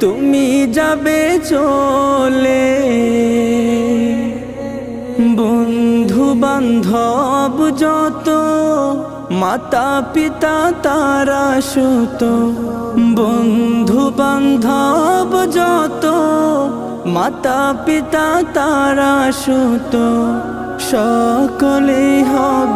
তুমি যাবে চলে। বন্ধু বান্ধব যত মাতা পিতা তারা সুত। বন্ধু বান্ধব যত মাতা পিতা তারা সুত। সকলেই হবে